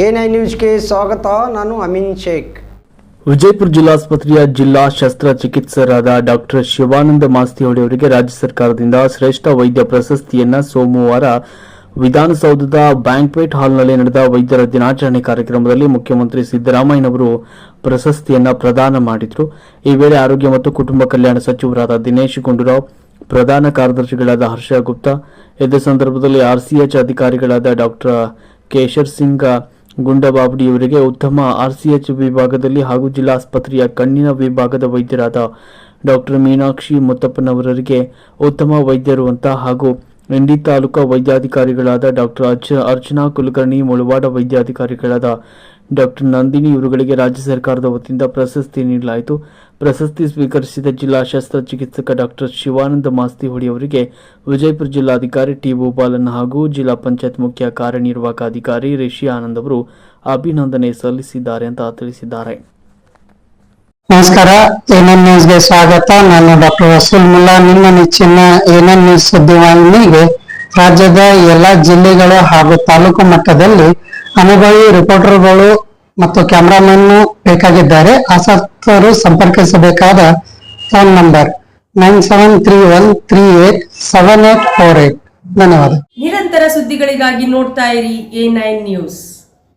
I ನ್ಯೂಸ್ಗೆ ಸ್ವಾಗತ. ನಾನು ಅಮಿನ್ ಶೇಖ್. ವಿಜಯಪುರ ಜಿಲ್ಲಾಸ್ಪತ್ರೆಯ ಜಿಲ್ಲಾ ಶಸ್ತ್ರಚಿಕಿತ್ಸಕರಾದ ಡಾಕ್ಟರ್ ಶಿವಾನಂದ ಮಾಸ್ತಿಹೊಳಿ ಅವರಿಗೆ ರಾಜ್ಯ ಸರ್ಕಾರದಿಂದ ಶ್ರೇಷ್ಠ ವೈದ್ಯ ಪ್ರಶಸ್ತಿಯನ್ನು ಸೋಮವಾರ ವಿಧಾನಸೌಧದ ಬ್ಯಾಂಕ್ವೆಟ್ ಹಾಲ್ನಲ್ಲಿ ನಡೆದ ವೈದ್ಯರ ದಿನಾಚರಣೆ ಕಾರ್ಯಕ್ರಮದಲ್ಲಿ ಮುಖ್ಯಮಂತ್ರಿ ಸಿದ್ದರಾಮಯ್ಯನವರು ಪ್ರಶಸ್ತಿಯನ್ನು ಪ್ರದಾನ ಮಾಡಿದರು. ಈ ವೇಳೆ ಆರೋಗ್ಯ ಮತ್ತು ಕುಟುಂಬ ಕಲ್ಯಾಣ ಸಚಿವರಾದ ದಿನೇಶ್ ಗುಂಡೂರಾವ್, ಪ್ರಧಾನ ಕಾರ್ಯದರ್ಶಿಗಳಾದ ಹರ್ಷ ಗುಪ್ತಾ ಇದೇ ಸಂದರ್ಭದಲ್ಲಿ ಆರ್ಸಿಎಚ್ ಅಧಿಕಾರಿಗಳಾದ ಡಾಕ್ಟರ್ ಕೇಶರ್ ಸಿಂಗ್ ಗುಂಡಬಾಬಡಿ ಇವರಿಗೆ ಉತ್ತಮ ಆರ್ಸಿಎಚ್ ವಿಭಾಗದಲ್ಲಿ ಹಾಗೂ ಜಿಲ್ಲಾಸ್ಪತ್ರೆಯ ಕಣ್ಣಿನ ವಿಭಾಗದ ವೈದ್ಯರಾದ ಡಾಕ್ಟರ್ ಮೀನಾಕ್ಷಿ ಮುತ್ತಪ್ಪನವರರಿಗೆ ಉತ್ತಮ ವೈದ್ಯರು ಅಂತ ಹಾಗೂ ಇಂಡಿ ತಾಲೂಕಾ ವೈದ್ಯಾಧಿಕಾರಿಗಳಾದ ಡಾಕ್ಟರ್ ಅರ್ಚ, ಅರ್ಚನಾ ಕುಲಕರ್ಣಿ ಮುಳವಾಡ ವೈದ್ಯಾಧಿಕಾರಿಗಳಾದ ಡಾಕ್ಟರ್ ನಂದಿನಿ ಇವರುಗಳಿಗೆ ರಾಜ್ಯ ಸರ್ಕಾರದ ವತಿಯಿಂದ ಪ್ರಶಸ್ತಿ ನೀಡಲಾಯಿತು. ಪ್ರಶಸ್ತಿ ಸ್ವೀಕರಿಸಿದ ಜಿಲ್ಲಾ ಶಸ್ತ್ರಚಿಕಿತ್ಸಕ ಡಾಕ್ಟರ್ ಶಿವಾನಂದ ಮಾಸ್ತಿಹೊಳಿ ಅವರಿಗೆ ವಿಜಯಪುರ ಜಿಲ್ಲಾಧಿಕಾರಿ ಟಿ ಗೋಪಾಲನ್ ಹಾಗೂ ಜಿಲ್ಲಾ ಪಂಚಾಯತ್ ಮುಖ್ಯ ಕಾರ್ಯನಿರ್ವಾಹಕ ಅಧಿಕಾರಿ ರಿಷಿ ಆನಂದ್ ಅವರು ಅಭಿನಂದನೆ ಸಲ್ಲಿಸಿದ್ದಾರೆ ಅಂತ ತಿಳಿಸಿದ್ದಾರೆ. ನಮಸ್ಕಾರ ಎನ್ಎನ್ ನ್ಯೂಸ್ಗೆ ಸ್ವಾಗತ? ನಾನು ಡಾಕ್ಟರ್ ವಸೂಲ್ ಮುಲ್ಲಾ. ನಿಮ್ಮ ನೆಚ್ಚಿನ ಎನ್ಎನ್ ನ್ಯೂಸ್ ಸುದ್ದಿವಾಹಿನಿಗೆ ರಾಜ್ಯದ ಎಲ್ಲಾ ಜಿಲ್ಲೆಗಳು ಹಾಗೂ ತಾಲೂಕು ಮಟ್ಟದಲ್ಲಿ ಅನುಭವಿ ರಿಪೋರ್ಟರ್ಗಳು ಮತ್ತು ಕ್ಯಾಮರಾಮನ್ ಬೇಕಾಗಿದ್ದಾರೆ. ಆಸಕ್ತರು ಸಂಪರ್ಕಿಸಬೇಕಾದ phone number nine seven three one three eight seven eight four eight. ಧನ್ಯವಾದ. ನಿರಂತರ ಸುದ್ದಿಗಳಿಗಾಗಿ ನೋಡ್ತಾ ಇರಿ ಎ ನೈನ್ ನ್ಯೂಸ್.